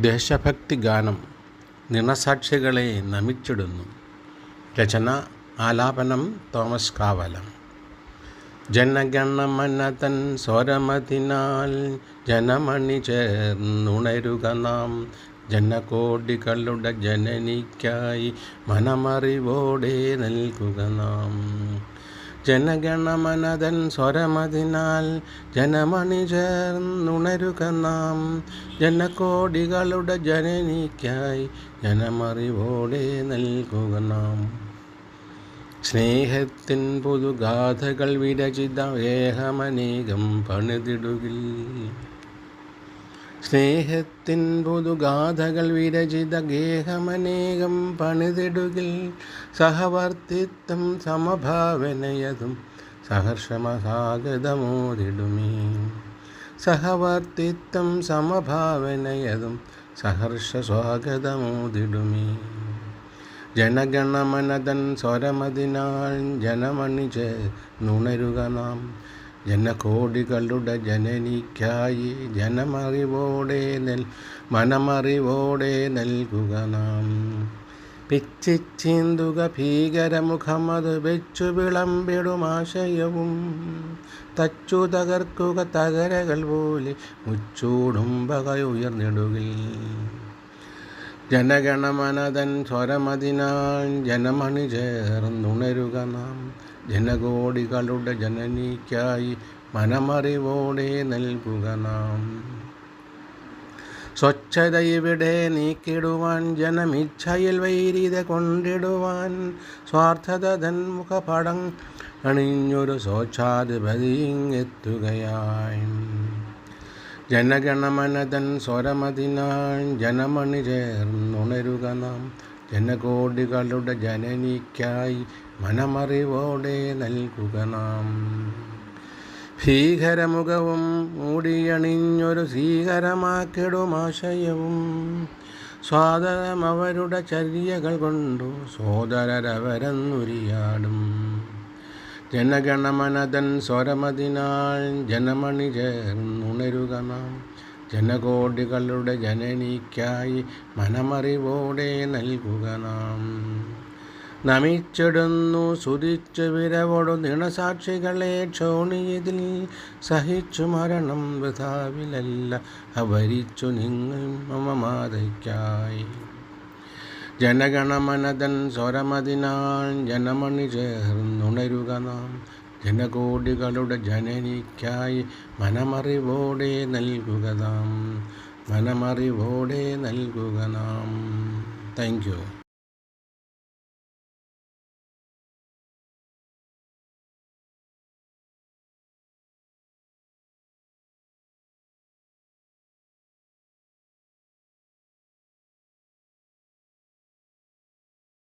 ദേശഭക്തി ഗാനം നിണസാക്ഷികളെ നമിച്ചിടുന്നു. രചന ആലാപനം തോമസ് കാവലം. ജനഗണമനതൻ സ്വരമതിനാൽ ജനമണി ചേർന്നുണരുക നാം. ജനകോടികളുടെ ജനനിക്കായി മനമറിവോടെ നൽകുക നാം. ജനഗണമനതൻ സ്വരമതിനാൽ ജനമണി ചേർന്നുണരുക നാം. ജനകോടികളുടെ ജനനിക്കായി ജനമറിവോടെ നൽകുക നാം. സ്നേഹത്തിൻ പുതുഗാഥകൾ വിരചിത ഏഹമനേകം പണിതിടുകിൽ. സ്നേഹത്തിൻ പുതുഗാഥകൾ വിരചിത ഗേഹമനേകം പണിതിടുകിൽ സഹവർത്തിത്വം സമഭാവനയതും സഹർഷമസാഗതമോതിടുമേ സഹവർത്തിത്വം സമഭാവനയതും സഹർഷ സ്വാഗതമോതിടുമേ ജനഗണമനതൻ സ്വരമതിനാൾ ജനമണിച്ച് നുണരുക നാം. ജനകോടികളുടെ ജനനിക്കായി ജനമറിവോടെ നെൽ മനമറിവോടെ നൽകുക നാം. പിച്ചിച്ചിന്തുക ഭീകരമുഖമത് വെച്ചു വിളമ്പിടുമാശയവും തച്ചു തകർക്കുക തകരകൾ പോലെ മുച്ചൂടും പകയുയർന്നിടുകിൽ ജനഗണമനതൻ സ്വരമതിനാൽ ജനമണി ചേർന്നുണരുക നാം. ജനകോടികളുടെ ജനനിക്കായി മനമറിവോടെ നൽകുക നാം. സ്വച്ഛത ഇവിടെ നീക്കിടുവാൻ ജനമിച്ഛയിൽ വൈരിത കൊണ്ടിടുവാൻ സ്വാർത്ഥത തന്മുഖപടം അണിഞ്ഞൊരു സ്വച്ഛാധിപതിയെത്തുകയായി ജനഗണമനതൻ സ്വരമതിനാൻ ജനമണി ചേർന്നുണരുക നാം. ജനകോടികളുടെ ജനനിക്കായി മനമറിവോടെ നൽകുക നാം. ഭീകരമുഖവും മൂടിയണിഞ്ഞൊരു ഭീകരമാക്കിടുമാശയവും സ്വാതരം അവരുടെ ചര്യകൾ കൊണ്ടു സോദരരവരെന്നുരിയാടും. ജനഗണമനതൻ സ്വരമതിനാൽ ജനമണി ചേർന്നുണരുക നാം. ജനകോടികളുടെ ജനനിക്കായി മനമറിവോടെ നൽകുക നാം. നമിച്ചിടുന്നു സുതിച്ചു വിരവോടു നിണസാക്ഷികളെ ക്ഷോണിയതിൽ സഹിച്ചു മരണം വൃഥാവിലല്ല അവരിച്ചു നിങ്ങൾ മമമാതയ്ക്കായി. ജനഗണമനതൻ സ്വരമതിനാൽ ജനമണി ചേർന്നുണരുക നാം. ജനകോടികളുടെ ജനനിക്കായി മനമറിവോടെ നൽകുക നാം. മനമറിവോടെ നൽകുക നാം. Thank you.